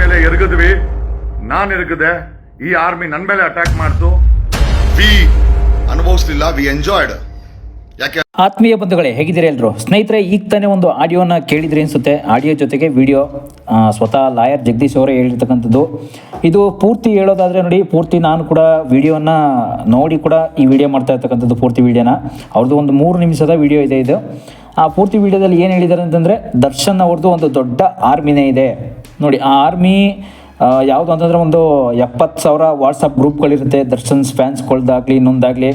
ಮೇಲೆ ಎರಗಿದ್ವಿ. ನಾನು ಎರಗದೆ, ಈ ಆರ್ಮಿ ನನ್ನ ಮೇಲೆ ಅಟ್ಯಾಕ್ ಮಾಡ್ತು. ವಿ ಅನುಭವಿಸ್ಲಿಲ್ಲ ವಿ ಎಂಜಾಯ್ಡ್ ಯಾಕೆ ಆತ್ಮೀಯ ಬಂಧುಗಳೇ, ಹೇಗಿದ್ದೀರಿ ಎಲ್ಲರೂ ಸ್ನೇಹಿತರೆ, ಈಗ ತಾನೇ ಒಂದು ಆಡಿಯೋನ ಕೇಳಿದ್ರಿ ಅನಿಸುತ್ತೆ. ಆಡಿಯೋ ಜೊತೆಗೆ ವಿಡಿಯೋ ಸ್ವತಃ ಲಾಯರ್ ಜಗದೀಶ್ ಅವರೇ ಹೇಳಿರ್ತಕ್ಕಂಥದ್ದು. ಇದು ಪೂರ್ತಿ ಹೇಳೋದಾದರೆ ನೋಡಿ, ಪೂರ್ತಿ ನಾನು ಕೂಡ ವಿಡಿಯೋನ ನೋಡಿ ಕೂಡ ಈ ವಿಡಿಯೋ ಮಾಡ್ತಾ ಇರ್ತಕ್ಕಂಥದ್ದು ಪೂರ್ತಿ ವಿಡಿಯೋನ. ಅವ್ರದ್ದು ಒಂದು ಮೂರು ನಿಮಿಷದ ವಿಡಿಯೋ ಇದೆ ಇದು. ಆ ಪೂರ್ತಿ ವಿಡಿಯೋದಲ್ಲಿ ಏನು ಹೇಳಿದ್ದಾರೆ ಅಂತಂದರೆ ದರ್ಶನ್ ಅವ್ರದ್ದು ಒಂದು ದೊಡ್ಡ ಆರ್ಮಿನೇ ಇದೆ. ನೋಡಿ, ಆ ಆರ್ಮಿ ಯಾವುದು ಅಂತಂದರೆ ಒಂದು ಎಪ್ಪತ್ತು ಸಾವಿರ ವಾಟ್ಸಪ್ ಗ್ರೂಪ್ಗಳಿರುತ್ತೆ. ದರ್ಶನ್ ಫ್ಯಾನ್ಸ್ಗಳ್ದಾಗಲಿ, ಇನ್ನೊಂದಾಗಲಿ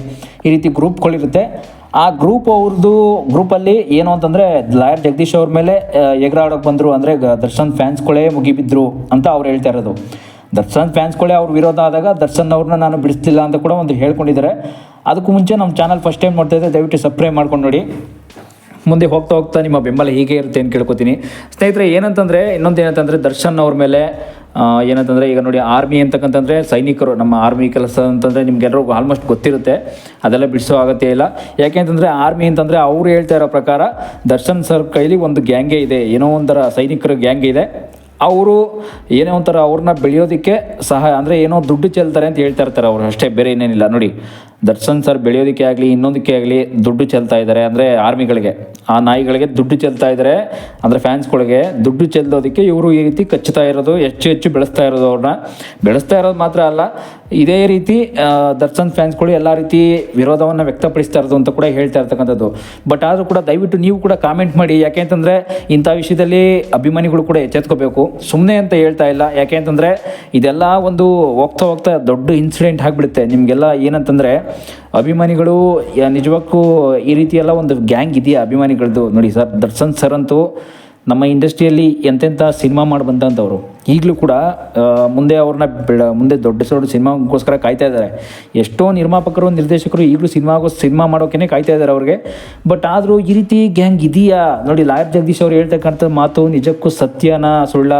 ಈ ರೀತಿ ಗ್ರೂಪ್ಗಳಿರುತ್ತೆ. ಆ ಗ್ರೂಪ್ ಅವ್ರದ್ದು ಗ್ರೂಪಲ್ಲಿ ಏನು ಅಂತಂದರೆ ಲಾಯರ್ ಜಗದೀಶ್ ಅವ್ರ ಮೇಲೆ ಎಗರಾಡೋಕೆ ಬಂದರು. ಅಂದರೆ ದರ್ಶನ್ ಫ್ಯಾನ್ಸ್ಗಳೇ ಮುಗಿಬಿದ್ರು ಅಂತ ಅವ್ರು ಹೇಳ್ತಾ ಇರೋದು. ದರ್ಶನ್ ಫ್ಯಾನ್ಸ್ಗಳೇ ಅವ್ರ ವಿರೋಧ ಆದಾಗ ದರ್ಶನ್ ಅವ್ರನ್ನ ನಾನು ಬಿಡಿಸ್ತಿಲ್ಲ ಅಂತ ಕೂಡ ಒಂದು ಹೇಳ್ಕೊಂಡಿದ್ದಾರೆ. ಅದಕ್ಕೂ ಮುಂಚೆ ನಮ್ಮ ಚಾನಲ್ ಫಸ್ಟ್ ಟೈಮ್ ನೋಡ್ತಾ ಇದ್ದರೆ ದಯವಿಟ್ಟು ಸಬ್ಸ್ಕ್ರೈಬ್ ಮಾಡ್ಕೊಂಡು ನೋಡಿ. ಮುಂದೆ ಹೋಗ್ತಾ ಹೋಗ್ತಾ ನಿಮ್ಮ ಬೆಂಬಲ ಹೀಗೆ ಇರುತ್ತೆ ಅಂತ ಕೇಳ್ಕೊತೀನಿ. ಸ್ನೇಹಿತರೆ, ಏನಂತಂದರೆ, ಇನ್ನೊಂದು ಏನಂತಂದರೆ, ದರ್ಶನ್ ಅವ್ರ ಮೇಲೆ ಏನಂತಂದರೆ, ಈಗ ನೋಡಿ ಆರ್ಮಿ ಅಂತಕ್ಕಂತಂದರೆ ಸೈನಿಕರು, ನಮ್ಮ ಆರ್ಮಿ ಕೆಲಸ ಅಂತಂದರೆ ನಿಮಗೆಲ್ಲರಿಗೂ ಆಲ್ಮೋಸ್ಟ್ ಗೊತ್ತಿರುತ್ತೆ. ಅದೆಲ್ಲ ಬಿಡಿಸೋ ಅಗತ್ಯ ಇಲ್ಲ. ಯಾಕೆ ಅಂತಂದರೆ, ಆರ್ಮಿ ಅಂತಂದರೆ ಅವರು ಹೇಳ್ತಾ ಇರೋ ಪ್ರಕಾರ ದರ್ಶನ್ ಸರ್ ಕೈಲಿ ಒಂದು ಗ್ಯಾಂಗೇ ಇದೆ. ಏನೋ ಒಂಥರ ಸೈನಿಕರ ಗ್ಯಾಂಗ್ ಇದೆ. ಅವರು ಏನೋ ಒಂಥರ ಅವ್ರನ್ನ ಬೆಳೆಯೋದಕ್ಕೆ ಸಹಾಯ ಅಂದರೆ ಏನೋ ದುಡ್ಡು ಚೆಲ್ತಾರೆ ಅಂತ ಹೇಳ್ತಾ ಇರ್ತಾರೆ ಅವರು. ಅಷ್ಟೇ, ಬೇರೆ ಏನೇನಿಲ್ಲ. ನೋಡಿ ದರ್ಶನ್ ಸರ್ ಬೆಳೆಯೋದಕ್ಕೆ ಆಗಲಿ, ಇನ್ನೊಂದಕ್ಕೆ ಆಗಲಿ ದುಡ್ಡು ಚೆಲ್ತಾ ಇದ್ದಾರೆ. ಅಂದರೆ ಆರ್ಮಿಗಳಿಗೆ. ಆ ನಾಯಿಗಳಿಗೆ ದುಡ್ಡು ಚೆಲ್ತಾ ಇದ್ದಾರೆ. ಅಂದರೆ ಫ್ಯಾನ್ಸ್ಗಳಿಗೆ ದುಡ್ಡು ಚೆಲ್ಲೋದಕ್ಕೆ ಇವರು ಈ ರೀತಿ ಕಚ್ಚುತ್ತಾ ಇರೋದು, ಹೆಚ್ಚು ಹೆಚ್ಚು ಬೆಳೆಸ್ತಾ ಇರೋದು ಅವ್ರನ್ನ. ಬೆಳೆಸ್ತಾ ಇರೋದು ಮಾತ್ರ ಅಲ್ಲ ಇದೇ ರೀತಿ ದರ್ಶನ್ ಫ್ಯಾನ್ಸ್ಗಳು ಎಲ್ಲ ರೀತಿ ವಿರೋಧವನ್ನು ವ್ಯಕ್ತಪಡಿಸ್ತಾ ಇರೋದು ಅಂತ ಕೂಡ ಹೇಳ್ತಾ ಇರ್ತಕ್ಕಂಥದ್ದು. ಬಟ್ ಆದರೂ ಕೂಡ ದಯವಿಟ್ಟು ನೀವು ಕೂಡ ಕಾಮೆಂಟ್ ಮಾಡಿ. ಯಾಕೆ ಅಂತಂದರೆ ಇಂಥ ವಿಷಯದಲ್ಲಿ ಅಭಿಮಾನಿಗಳು ಕೂಡ ಎಚ್ಚೆತ್ಕೋಬೇಕು. ಸುಮ್ಮನೆ ಅಂತ ಹೇಳ್ತಾ ಇಲ್ಲ. ಯಾಕೆ ಅಂತಂದರೆ ಇದೆಲ್ಲ ಒಂದು ಹೋಗ್ತಾ ಹೋಗ್ತಾ ದೊಡ್ಡ ಇನ್ಸಿಡೆಂಟ್ ಆಗಿಬಿಡುತ್ತೆ. ನಿಮಗೆಲ್ಲ ಏನಂತಂದರೆ ಅಭಿಮಾನಿಗಳು ನಿಜಕ್ಕೂ ಈ ರೀತಿಯೆಲ್ಲ ಒಂದು ಗ್ಯಾಂಗ್ ಇದೆಯಾ ಅಭಿಮಾನಿಗಳದ್ದು ನೋಡಿ ಸರ್, ದರ್ಶನ್ ಸರ್ ಅಂತೂ ನಮ್ಮ ಇಂಡಸ್ಟ್ರಿಯಲ್ಲಿ ಎಂತೆಂಥ ಸಿನಿಮಾ ಮಾಡಿ ಬಂದಂಥವ್ರು ಈಗಲೂ ಕೂಡ ಮುಂದೆ ಅವ್ರನ್ನ ಬೆಳ ಮುಂದೆ ದೊಡ್ಡ ದೊಡ್ಡ ಸಿನಿಮಾಗೋಸ್ಕರ ಕಾಯ್ತಾ ಇದ್ದಾರೆ. ಎಷ್ಟೋ ನಿರ್ಮಾಪಕರು, ನಿರ್ದೇಶಕರು ಈಗಲೂ ಸಿನಿಮಾಗೋ, ಸಿನಿಮಾ ಮಾಡೋಕೆ ಕಾಯ್ತಾ ಇದ್ದಾರೆ ಅವ್ರಿಗೆ. ಬಟ್ ಆದರೂ ಈ ರೀತಿ ಗ್ಯಾಂಗ್ ಇದೆಯಾ? ನೋಡಿ, ಲಾಯರ್ ಜಗದೀಶ್ ಅವ್ರು ಹೇಳ್ತಕ್ಕಂಥ ಮಾತು ನಿಜಕ್ಕೂ ಸತ್ಯನ ಸುಳ್ಳ.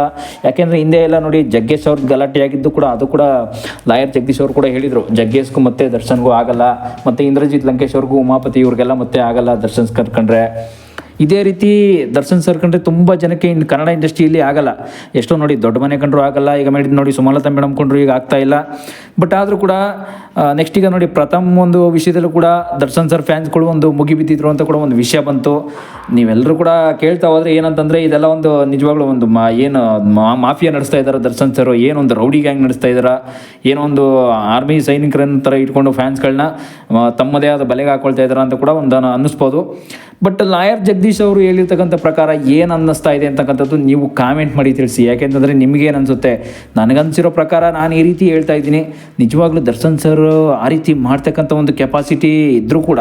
ಯಾಕೆಂದರೆ ಹಿಂದೆ ಎಲ್ಲ ನೋಡಿ ಜಗ್ಗೇಶ್ ಅವ್ರದ್ದು ಗಲಾಟೆ ಆಗಿದ್ದು ಕೂಡ, ಅದು ಕೂಡ ಲಾಯರ್ ಜಗದೀಶ್ ಅವರು ಕೂಡ ಹೇಳಿದರು. ಜಗ್ಗೇಶ್ಗೂ ಮತ್ತೆ ದರ್ಶನ್ಗೂ ಆಗಲ್ಲ, ಮತ್ತು ಇಂದ್ರಜಿತ್ ಲಂಕೇಶ್ ಅವ್ರಿಗೂ ಉಮಾಪತಿ ಇವ್ರಿಗೆಲ್ಲ ಮತ್ತೆ ಆಗಲ್ಲ ದರ್ಶನ್ಸ್ ಕರ್ಕೊಂಡ್ರೆ ಇದೇ ರೀತಿ ದರ್ಶನ್ ಸರ್ ಕಂಡ್ರೆ ತುಂಬ ಜನಕ್ಕೆ ಇನ್ನು ಕನ್ನಡ ಇಂಡಸ್ಟ್ರಿಯಲ್ಲಿ ಆಗಲ್ಲ. ಎಷ್ಟೋ ನೋಡಿ ದೊಡ್ಡ ಮನೆ ಕಂಡ್ರು ಆಗಲ್ಲ, ಈಗ ಮಾಡಿದ್ ನೋಡಿ ಸುಮಲತಾ ಮೇಡಮ್ ಕೊಂಡ್ರು ಈಗ ಆಗ್ತಾ ಇಲ್ಲ. ಬಟ್ ಆದರೂ ಕೂಡ ನೆಕ್ಸ್ಟ್ ಈಗ ನೋಡಿ ಪ್ರಥಮ ಒಂದು ವಿಷಯದಲ್ಲೂ ಕೂಡ ದರ್ಶನ್ ಸರ್ ಫ್ಯಾನ್ಸ್ಗಳು ಒಂದು ಮುಗಿ ಬಿದ್ದಿದ್ರು ಅಂತ ಕೂಡ ಒಂದು ವಿಷಯ ಬಂತು. ನೀವೆಲ್ಲರೂ ಕೂಡ ಕೇಳ್ತಾ ಹೋದರೆ ಏನಂತಂದರೆ ಇದೆಲ್ಲ ಒಂದು ನಿಜವಾಗ್ಲೂ ಒಂದು ಮಾ, ಏನು ಮಾಫಿಯಾ ನಡೆಸ್ತಾ ಇದ್ದಾರೆ ದರ್ಶನ್ ಸರ್ ಏನೊಂದು ರೌಡಿ ಗ್ಯಾಂಗ್ ನಡೆಸ್ತಾ ಇದ್ದಾರೆ ಏನೋ ಒಂದು ಆರ್ಮಿ ಸೈನಿಕರನ್ನ ಥರ ಇಟ್ಕೊಂಡು ಫ್ಯಾನ್ಸ್ಗಳನ್ನ ತಮ್ಮದೇ ಆದ ಬಲೆಗೆ ಹಾಕ್ಕೊಳ್ತಾ ಇದ್ದಾರೆ ಅಂತ ಕೂಡ ಒಂದು ಅನ- ಅನ್ನಿಸ್ಬೋದು. ಬಟ್ ಲಾಯರ್ ಜಗದೀಶ್ ಅವರು ಹೇಳಿರ್ತಕ್ಕಂಥ ಪ್ರಕಾರ ಏನು ಅನ್ನಿಸ್ತಾ ಇದೆ ಅಂತಕ್ಕಂಥದ್ದು ನೀವು ಕಾಮೆಂಟ್ ಮಾಡಿ ತಿಳಿಸಿ. ಯಾಕೆಂತಂದರೆ ನಿಮಗೇನು ಅನಿಸುತ್ತೆ? ನನಗನ್ಸಿರೋ ಪ್ರಕಾರ ನಾನು ಈ ರೀತಿ ಹೇಳ್ತಾ ಇದ್ದೀನಿ. ನಿಜವಾಗ್ಲೂ ದರ್ಶನ್ ಸರ್ ಆ ರೀತಿ ಮಾಡ್ತಕ್ಕಂಥ ಒಂದು ಕೆಪಾಸಿಟಿ ಇದ್ದರೂ ಕೂಡ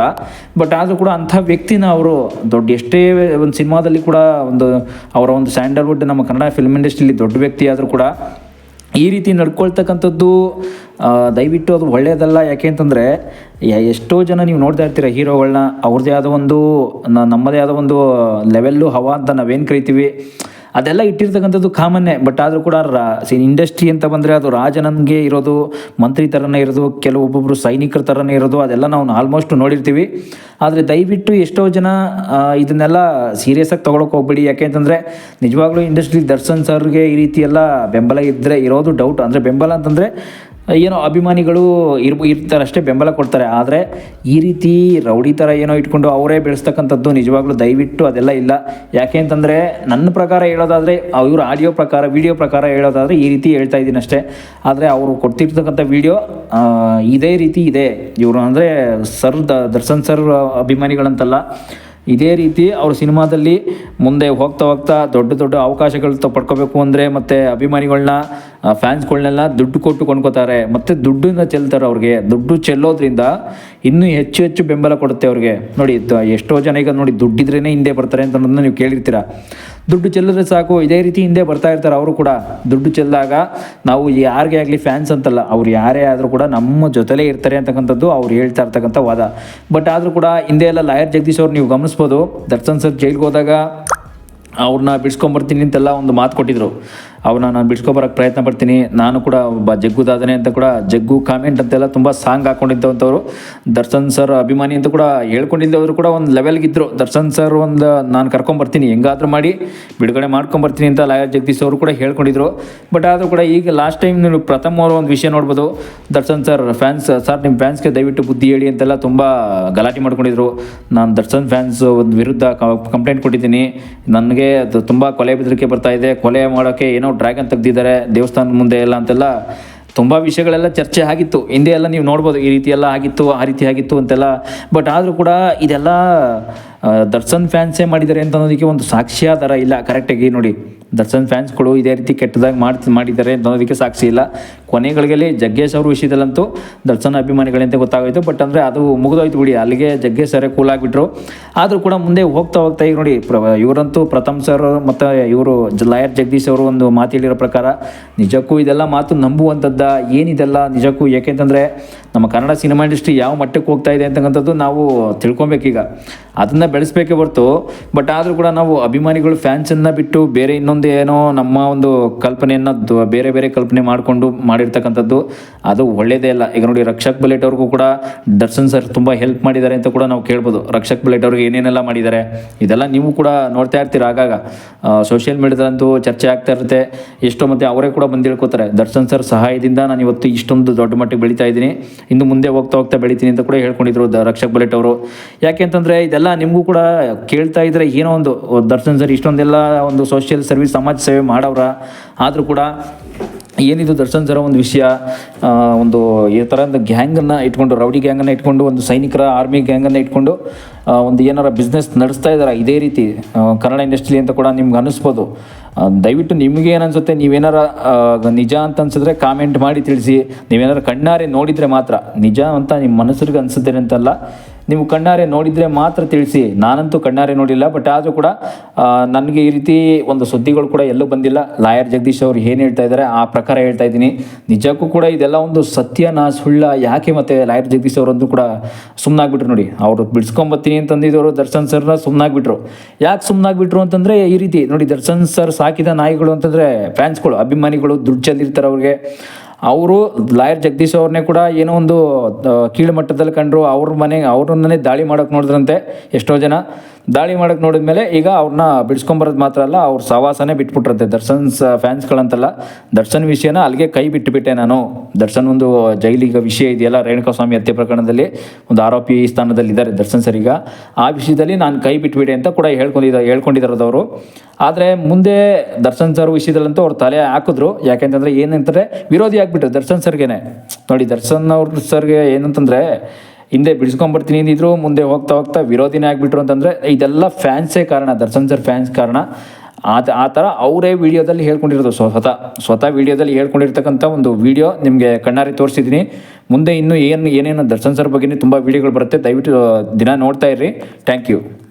ಬಟ್ ಆದರೂ ಕೂಡ ಅಂಥ ವ್ಯಕ್ತಿನ ಅವರು ದೊಡ್ಡ ಎಷ್ಟೇ ಒಂದು ಸಿನಿಮಾದಲ್ಲಿ ಕೂಡ ಒಂದು ಅವರ ಒಂದು ಸ್ಯಾಂಡಲ್ವುಡ್ ನಮ್ಮ ಕನ್ನಡ ಫಿಲ್ಮ್ ಇಂಡಸ್ಟ್ರಿಯಲ್ಲಿ ದೊಡ್ಡ ವ್ಯಕ್ತಿ ಆದರೂ ಕೂಡ ಈ ರೀತಿ ನಡ್ಕೊಳ್ತಕ್ಕಂಥದ್ದು ದಯವಿಟ್ಟು ಅದು ಒಳ್ಳೆಯದಲ್ಲ. ಯಾಕೆ ಅಂತಂದರೆ ಎಷ್ಟೋ ಜನ ನೀವು ನೋಡ್ತಾ ಇರ್ತೀರ ಹೀರೋಗಳನ್ನ ಅವ್ರದ್ದೇ ಆದ ಒಂದು ನಮ್ಮದೇ ಆದ ಒಂದು ಲೆವೆಲ್ಲು, ಹವಾ ಅಂತ ನಾವೇನು ಕರಿತೀವಿ. ಅದೆಲ್ಲ ಇಟ್ಟಿರ್ತಕ್ಕಂಥದ್ದು ಕಾಮನ್ನೇ. ಬಟ್ ಆದರೂ ಕೂಡ ರಾ ಇಂಡಸ್ಟ್ರಿ ಅಂತ ಬಂದರೆ ಅದು ರಾಜನನ್ಗೆ ಇರೋದು, ಮಂತ್ರಿ ಥರನೇ ಇರೋದು ಕೆಲವೊಬ್ಬೊಬ್ಬರು ಸೈನಿಕರ ಥರನೇ ಇರೋದು, ಅದೆಲ್ಲ ನಾವು ಆಲ್ಮೋಸ್ಟ್ ನೋಡಿರ್ತೀವಿ. ಆದರೆ ದಯವಿಟ್ಟು ಎಷ್ಟೋ ಜನ ಇದನ್ನೆಲ್ಲ ಸೀರಿಯಸ್ಸಾಗಿ ತೊಗೊಳಕ್ಕೆ ಹೋಗ್ಬೇಡಿ. ಯಾಕೆ ಅಂತಂದರೆ, ನಿಜವಾಗ್ಲೂ ಇಂಡಸ್ಟ್ರಿ ದರ್ಶನ್ ಸರ್ಗೆ ಈ ರೀತಿ ಎಲ್ಲ ಬೆಂಬಲ ಇದ್ದರೆ ಇರೋದು ಡೌಟ್ ಅಂದರೆ ಬೆಂಬಲ ಅಂತಂದರೆ ಏನೋ ಅಭಿಮಾನಿಗಳು ಇರ್ ಇರ್ತಾರಷ್ಟೇ ಬೆಂಬಲ ಕೊಡ್ತಾರೆ. ಆದರೆ ಈ ರೀತಿ ರೌಡಿ ಥರ ಏನೋ ಇಟ್ಕೊಂಡು ಅವರೇ ಬೆಳೆಸ್ತಕ್ಕಂಥದ್ದು ನಿಜವಾಗ್ಲೂ ದಯವಿಟ್ಟು ಅದೆಲ್ಲ ಇಲ್ಲ. ಯಾಕೆ ಅಂತಂದರೆ ನನ್ನ ಪ್ರಕಾರ ಹೇಳೋದಾದರೆ ಇವ್ರ ಆಡಿಯೋ ಪ್ರಕಾರ, ವಿಡಿಯೋ ಪ್ರಕಾರ ಹೇಳೋದಾದರೆ ಈ ರೀತಿ ಹೇಳ್ತಾ ಇದ್ದೀನಿ ಅಷ್ಟೇ. ಆದರೆ ಅವರು ಕೊಡ್ತಿರ್ತಕ್ಕಂಥ ವಿಡಿಯೋ ಇದೇ ರೀತಿ ಇದೆ. ಇವರು ಅಂದರೆ ಸರ್ ದರ್ಶನ್ ಸರ್ ಅಭಿಮಾನಿಗಳಂತಲ್ಲ. ಇದೇ ರೀತಿ ಅವ್ರ ಸಿನಿಮಾದಲ್ಲಿ ಮುಂದೆ ಹೋಗ್ತಾ ಹೋಗ್ತಾ ದೊಡ್ಡ ದೊಡ್ಡ ಅವಕಾಶಗಳು ತ- ಪಡ್ಕೋಬೇಕು ಅಂದರೆ ಮತ್ತು ಅಭಿಮಾನಿಗಳನ್ನ ಫ್ಯಾನ್ಸ್ಗಳನ್ನೆಲ್ಲ ದುಡ್ಡು ಕೊಟ್ಟು ಕೊಂಡ್ಕೋತಾರೆ. ಮತ್ತು ದುಡ್ಡಿಂದ ಚೆಲ್ತಾರೆ ಅವ್ರಿಗೆ. ದುಡ್ಡು ಚೆಲ್ಲೋದ್ರಿಂದ ಇನ್ನೂ ಹೆಚ್ಚು ಹೆಚ್ಚು ಬೆಂಬಲ ಕೊಡುತ್ತೆ ಅವ್ರಿಗೆ. ನೋಡಿ ಎಷ್ಟೋ ಜನ ಈಗ ನೋಡಿ ದುಡ್ಡಿದ್ರೇ ಹಿಂದೆ ಬರ್ತಾರೆ ಅಂತ ನೀವು ಕೇಳಿರ್ತೀರ. ದುಡ್ಡು ಚೆಲ್ಲಿದ್ರೆ ಸಾಕು, ಇದೇ ರೀತಿ ಹಿಂದೆ ಬರ್ತಾ ಇರ್ತಾರೆ ಅವರು ಕೂಡ. ದುಡ್ಡು ಚೆಲ್ಲಿದಾಗ ನಾವು ಯಾರಿಗೆ ಆಗಲಿ ಫ್ಯಾನ್ಸ್ ಅಂತಲ್ಲ, ಅವ್ರು ಯಾರೇ ಆದರೂ ಕೂಡ ನಮ್ಮ ಜೊತೆಲೇ ಇರ್ತಾರೆ ಅಂತಕ್ಕಂಥದ್ದು ಅವ್ರು ಹೇಳ್ತಾ ಇರ್ತಕ್ಕಂಥ ವಾದ. ಬಟ್ ಆದರೂ ಕೂಡ ಹಿಂದೆ ಎಲ್ಲ ಲಾಯರ್ ಜಗದೀಶ್ ಅವ್ರು ನೀವು ಗಮನಿಸ್ಬೋದು, ದರ್ಶನ್ ಸರ್ ಜೈಲ್ಗೆ ಹೋದಾಗ ಅವ್ರನ್ನ ಬಿಡ್ಸ್ಕೊಂಬರ್ತೀನಿ ಅಂತೆಲ್ಲ ಒಂದು ಮಾತು ಕೊಟ್ಟಿದ್ರು. ಅವನ್ನ ನಾನು ಬಿಡ್ಸ್ಕೊಬರಕ್ಕೆ ಪ್ರಯತ್ನ ಪಡ್ತೀನಿ. ನಾನು ಕೂಡ ಒಬ್ಬ ಜಗ್ಗು ದಾದನೆ ಅಂತ ಕೂಡ ಜಗ್ಗು ಕಾಮೆಂಟ್ ಅಂತೆಲ್ಲ ತುಂಬ ಸಾಂಗ್ ಹಾಕೊಂಡಿದ್ದವಂಥವ್ರು ದರ್ಶನ್ ಸರ್ ಅಭಿಮಾನಿ ಅಂತ ಕೂಡ ಹೇಳ್ಕೊಂಡಿದ್ದವರು ಕೂಡ ಒಂದು ಲೆವೆಲ್ಗಿದ್ರು ದರ್ಶನ್ ಸರ್ ಒಂದು, ನಾನು ಕರ್ಕೊಂಬರ್ತೀನಿ. ಹೆಂಗಾದ್ರೂ ಮಾಡಿ, ಬಿಡುಗಡೆ ಮಾಡ್ಕೊಂಬರ್ತೀನಿ ಅಂತ ಲಾಯರ್ ಜಗದೀಶ್ ಅವರು ಕೂಡ ಹೇಳ್ಕೊಂಡಿದ್ರು. ಬಟ್ ಆದರೂ ಕೂಡ ಈಗ ಲಾಸ್ಟ್ ಟೈಮ್ ನೀವು ಪ್ರಥಮ ಒಂದು ವಿಷಯ ನೋಡ್ಬೋದು. ದರ್ಶನ್ ಸರ್ ಫ್ಯಾನ್ಸ್ ಸರ್ ನಿಮ್ಮ ಫ್ಯಾನ್ಸ್ಗೆ ದಯವಿಟ್ಟು ಬುದ್ಧಿ ಹೇಳಿ ಅಂತೆಲ್ಲ ತುಂಬ ಗಲಾಟೆ ಮಾಡ್ಕೊಂಡಿದ್ರು. ನಾನು ದರ್ಶನ್ ಫ್ಯಾನ್ಸ್ ಒಂದು ವಿರುದ್ಧ ಕಂಪ್ಲೇಂಟ್ ಕೊಟ್ಟಿದ್ದೀನಿ. ನನಗೆ ಅದು ತುಂಬ ಕೊಲೆ ಬೆದರಿಕೆ ಬರ್ತಾ ಇದೆ. ಕೊಲೆ ಮಾಡೋಕ್ಕೆ ಏನೋ ಡ್ರ್ಯಾಗನ್ ತೆಗ್ದಿದ್ದಾರೆ, ದೇವಸ್ಥಾನದ ಮುಂದೆ ಎಲ್ಲ ಅಂತೆಲ್ಲ ತುಂಬ ವಿಷಯಗಳೆಲ್ಲ ಚರ್ಚೆ ಆಗಿತ್ತು. ಹಿಂದೆ ಎಲ್ಲ ನೀವು ನೋಡ್ಬೋದು, ಈ ರೀತಿ ಎಲ್ಲ ಆಗಿತ್ತು, ಆ ರೀತಿ ಆಗಿತ್ತು ಅಂತೆಲ್ಲ. ಬಟ್ ಆದರೂ ಕೂಡ ಇದೆಲ್ಲ ದರ್ಶನ್ ಫ್ಯಾನ್ಸೇ ಮಾಡಿದ್ದಾರೆ ಅಂತ ಅನ್ನೋದಕ್ಕೆ ಒಂದು ಸಾಕ್ಷ್ಯಾಧಾರ ಇಲ್ಲ. ಕರೆಕ್ಟಾಗಿ ನೋಡಿ. ದರ್ಶನ್ ಫ್ಯಾನ್ಸ್ಗಳು ಇದೇ ರೀತಿ ಕೆಟ್ಟದಾಗಿ ಮಾಡ್ತಿ, ಮಾಡಿದ್ದಾರೆ ಅನ್ನೋದಕ್ಕೆ ಸಾಕ್ಷಿ ಇಲ್ಲ. ಕೊನೆಗಳಿಗೆಲ್ಲಿ ಜಗ್ಗೇಶ್ ಅವ್ರ ವಿಷಯದಲ್ಲಂತೂ ದರ್ಶನ್ ಅಭಿಮಾನಿಗಳಂತೆ ಗೊತ್ತಾಗೋಯ್ತು. ಬಟ್ ಅಂದರೆ ಅದು ಮುಗಿದೋಯ್ತು ಬಿಡಿ. ಅಲ್ಲಿಗೆ ಜಗ್ಗೇಶ್ ಸರೇ ಕೂಲ್ ಆಗಿಬಿಟ್ರು. ಆದರೂ ಕೂಡ ಮುಂದೆ ಹೋಗ್ತಾ ಹೋಗ್ತಾ ಈಗ ನೋಡಿ, ಪ್ರ, ಇವರಂತೂ ಪ್ರಥಮ್ ಸರ್ ಮತ್ತು ಇವರು ಲಾಯರ್ ಜಗದೀಶ್ ಅವರು ಒಂದು ಮಾತು ಹೇಳಿರೋ ಪ್ರಕಾರ, ನಿಜಕ್ಕೂ ಇದೆಲ್ಲ ಮಾತು ನಂಬುವಂಥದ್ದ ಏನಿದೆಲ್ಲ ನಿಜಕ್ಕೂ? ಏಕೆಂತಂದರೆ ನಮ್ಮ ಕನ್ನಡ ಸಿನಿಮಾ ಇಂಡಸ್ಟ್ರಿ ಯಾವ ಮಟ್ಟಕ್ಕೆ ಹೋಗ್ತಾ ಇದೆ ಅಂತಕ್ಕಂಥದ್ದು ನಾವು ತಿಳ್ಕೊಬೇಕೀಗ. ಅದನ್ನು ಬೆಳೆಸ್ಬೇಕೇ ಹೊರ್ತು, ಬಟ್ ಆದರೂ ಕೂಡ ನಾವು ಅಭಿಮಾನಿಗಳು ಫ್ಯಾನ್ಸನ್ನು ಬಿಟ್ಟು ಬೇರೆ ಇನ್ನೊಂದು ಏನೋ ನಮ್ಮ ಒಂದು ಕಲ್ಪನೆಯನ್ನು ಬೇರೆ ಬೇರೆ ಕಲ್ಪನೆ ಮಾಡಿಕೊಂಡು ಮಾಡಿರ್ತಕ್ಕಂಥದ್ದು, ಅದು ಒಳ್ಳೆಯದೇ ಇಲ್ಲ ಈಗ ನೋಡಿ ರಕ್ಷಕ್ ಬುಲೆಟ್ ಅವ್ರಿಗೂ ಕೂಡ ದರ್ಶನ್ ಸರ್ ತುಂಬ ಹೆಲ್ಪ್ ಮಾಡಿದ್ದಾರೆ ಅಂತ ಕೂಡ ನಾವು ಕೇಳ್ಬೋದು. ರಕ್ಷಕ್ ಬುಲೆಟ್ ಅವ್ರಿಗೆ ಏನೇನೆಲ್ಲ ಮಾಡಿದ್ದಾರೆ, ಇದೆಲ್ಲ ನೀವು ಕೂಡ ನೋಡ್ತಾ ಇರ್ತೀರ ಆಗಾಗ. ಸೋಷಿಯಲ್ ಮೀಡಿಯಾದಂತೂ ಚರ್ಚೆ ಆಗ್ತಾ ಇರುತ್ತೆ. ಎಷ್ಟೋ ಮತ್ತೆ ಅವರೇ ಕೂಡ ಬಂದು ಹೇಳ್ಕೊತಾರೆ ದರ್ಶನ್ ಸರ್ ಸಹಾಯದಿಂದ ನಾನು ಇವತ್ತು ಇಷ್ಟೊಂದು ದೊಡ್ಡ ಮಟ್ಟಿಗೆ ಬೆಳೀತಾ ಇದ್ದೀನಿ. ಇನ್ನು ಮುಂದೆ ಹೋಗ್ತಾ ಹೋಗ್ತಾ ಬೆಳಿತೀನಿ ಅಂತ ಕೂಡ ಹೇಳ್ಕೊಂಡಿದ್ರು ದ ರಕ್ಷಕ್ ಬುಲೆಟ್ ಅವರು. ಯಾಕೆಂತಂದರೆ ಇದೆಲ್ಲ ನಿಮಗೂ ಕೂಡ ಕೇಳ್ತಾ ಇದ್ರೆ ಏನೋ ಒಂದು ದರ್ಶನ್ ಸರ್ ಇಷ್ಟೊಂದೆಲ್ಲ ಒಂದು ಸೋಷಿಯಲ್ ಸರ್ವಿಸ್ ಸಮಾಜ ಸೇವೆ ಮಾಡೋರ ಆದರೂ ಕೂಡ ಏನಿದು ದರ್ಶನ್ ಸರ ಒಂದು ವಿಷಯ ಒಂದು ಈ ಥರ ಒಂದು ಗ್ಯಾಂಗನ್ನು ಇಟ್ಕೊಂಡು, ರೌಡಿ ಗ್ಯಾಂಗನ್ನು ಇಟ್ಕೊಂಡು, ಒಂದು ಸೈನಿಕರ ಆರ್ಮಿ ಗ್ಯಾಂಗನ್ನು ಇಟ್ಕೊಂಡು ಒಂದು ಏನಾರ ಬಿಸ್ನೆಸ್ ನಡೆಸ್ತಾ ಇದ್ದಾರೆ ಇದೇ ರೀತಿ ಕನ್ನಡ ಇಂಡಸ್ಟ್ರಿ ಅಂತ ಕೂಡ ನಿಮ್ಗೆ ಅನ್ನಿಸ್ಬೋದು ದಯವಿಟ್ಟು ನಿಮಗೆ ಏನು ಅನ್ಸುತ್ತೆ? ನೀವೇನಾರ ನಿಜ ಅಂತ ಅನ್ಸಿದ್ರೆ ಕಾಮೆಂಟ್ ಮಾಡಿ ತಿಳಿಸಿ. ನೀವೇನಾರ ಕಣ್ಣಾರೆ ನೋಡಿದರೆ ಮಾತ್ರ. ನಿಜ ಅಂತ ನಿಮ್ಮ ಮನಸ್ಸಿಗೆ ಅನಿಸುತ್ತೆ ಅಂತಲ್ಲ. ನೀವು ಕಣ್ಣಾರೆ ನೋಡಿದರೆ ಮಾತ್ರ ತಿಳಿಸಿ. ನಾನಂತೂ ಕಣ್ಣಾರೆ ನೋಡಿಲ್ಲ ಬಟ್ ಆದರೂ ಕೂಡ ನನಗೆ ಈ ರೀತಿ ಒಂದು ಸುದ್ದಿಗಳು ಕೂಡ ಎಲ್ಲೂ ಬಂದಿಲ್ಲ. ಲಾಯರ್ ಜಗದೀಶ್ ಅವರು ಏನು ಹೇಳ್ತಾ ಇದ್ದಾರೆ ಆ ಪ್ರಕಾರ ಹೇಳ್ತಾ ಇದ್ದೀನಿ. ನಿಜಕ್ಕೂ ಕೂಡ ಇದೆಲ್ಲ ಒಂದು ಸತ್ಯನ ಸುಳ್ಳ ಯಾಕೆ ಮತ್ತೆ ಲಾಯರ್ ಜಗದೀಶ್ ಅವರಂತೂ ಕೂಡ ಸುಮ್ಮನಾಗ್ಬಿಟ್ರು ನೋಡಿ. ಅವರು ಬಿಡ್ಸ್ಕೊಂಬತ್ತೀನಿ ಅಂತಂದಿದ್ದವರು ದರ್ಶನ್ ಸರ್ನ ಸುಮ್ಮನಾಗ್ಬಿಟ್ರು ಯಾಕೆ ಸುಮ್ಮನಾಗ್ಬಿಟ್ರು ಅಂತಂದರೆ ಈ ರೀತಿ ನೋಡಿ ದರ್ಶನ್ ಸರ್ ಸಾಕಿದ ನಾಯಿಗಳು ಅಂತಂದರೆ ಫ್ಯಾನ್ಸ್ಗಳು, ಅಭಿಮಾನಿಗಳು ದುಡ್ಡು ಚೆಲ್ಲಿರ್ತಾರೆ ಅವ್ರಿಗೆ. ಅವರು ಲಾಯರ್ ಜಗದೀಶ್ ಅವ್ರನ್ನೇ ಕೂಡ ಏನೋ ಒಂದು ಕೀಳುಮಟ್ಟದಲ್ಲಿ ಕೀಳು ಮಟ್ಟದಲ್ಲಿ ಕಂಡ್ರು ಅವ್ರ ಮನೆ, ಅವ್ರನ್ನೇ ದಾಳಿ ಮಾಡೋಕೆ ನೋಡಿದ್ರಂತೆ ಎಷ್ಟೋ ಜನ. ದಾಳಿ ಮಾಡೋಕ್ಕೆ ನೋಡಿದ ಮೇಲೆ ಈಗ ಅವ್ರನ್ನ ಬಿಡಿಸ್ಕೊಂಬರೋದು ಮಾತ್ರ ಅಲ್ಲ, ಅವ್ರ ಸವಾಸನೇ ಬಿಟ್ಬಿಟ್ರಂತೆ ದರ್ಶನ್ಸ್ ಫ್ಯಾನ್ಸ್ಗಳಂತಲ್ಲ ದರ್ಶನ್ ವಿಷಯನ ಅಲ್ಲಿಗೆ ಕೈ ಬಿಟ್ಟುಬಿಟ್ಟೆ ನಾನು. ದರ್ಶನ್ ಒಂದು ಜೈಲಿಗೆ ವಿಷಯ ಇದೆಯಲ್ಲ, ರೇಣುಕಾಸ್ವಾಮಿ ಹತ್ಯೆ ಪ್ರಕರಣದಲ್ಲಿ ಒಂದು ಆರೋಪಿ ಸ್ಥಾನದಲ್ಲಿ ಇದ್ದಾರೆ ದರ್ಶನ್ ಸರ್ ಈಗ. ಆ ವಿಷಯದಲ್ಲಿ ನಾನು ಕೈ ಬಿಟ್ಬಿಟ್ಟೆ ಅಂತ ಕೂಡ ಹೇಳ್ಕೊಂಡಿದ್ದ ಅವರು ಆದರೆ ಮುಂದೆ ದರ್ಶನ್ ಸರ್ ವಿಷಯದಲ್ಲಂತೂ ಅವ್ರು ತಲೆ ಹಾಕಿದ್ರು. ಯಾಕೆಂತಂದ್ರೆ ಏನಂತಾರೆ ವಿರೋಧಿ ಆಗ್ಬಿಟ್ರು ದರ್ಶನ್ ಸರ್ಗೆನೆ. ನೋಡಿ, ದರ್ಶನ್ ಅವ್ರ ಸರ್ಗೆ ಏನಂತಂದ್ರೆ ಹಿಂದೆ ಬಿಡಿಸ್ಕೊಂಬರ್ತೀನಿ ಅಂದಿದ್ರು, ಮುಂದೆ ಹೋಗ್ತಾ ಹೋಗ್ತಾ ವಿರೋಧಿನೇ ಆಗಿಬಿಟ್ರು ಅಂತಂದ್ರೆ ಇದೆಲ್ಲ ಫ್ಯಾನ್ಸೇ ಕಾರಣ, ದರ್ಶನ್ ಸರ್ ಫ್ಯಾನ್ಸ್ ಕಾರಣ. ಆ ಆ ಥರ ಅವರೇ ವಿಡಿಯೋದಲ್ಲಿ ಹೇಳ್ಕೊಂಡಿರೋದು. ಸ್ವ- ಸ್ವತಃ ಸ್ವತಃ ವಿಡಿಯೋದಲ್ಲಿ ಹೇಳ್ಕೊಂಡಿರ್ತಕ್ಕಂಥ ಒಂದು ವಿಡಿಯೋ ನಿಮಗೆ ಕಣ್ಣಾರಿ ತೋರಿಸಿದ್ದೀನಿ. ಮುಂದೆ ಇನ್ನೂ ಏನು, ಏನೇನು ದರ್ಶನ್ ಸರ್ ಬಗ್ಗೆ ತುಂಬ ವಿಡಿಯೋಗಳು ಬರುತ್ತೆ. ದಯವಿಟ್ಟು, ದಿನ ನೋಡ್ತಾ ಇರ್ರಿ. Thank you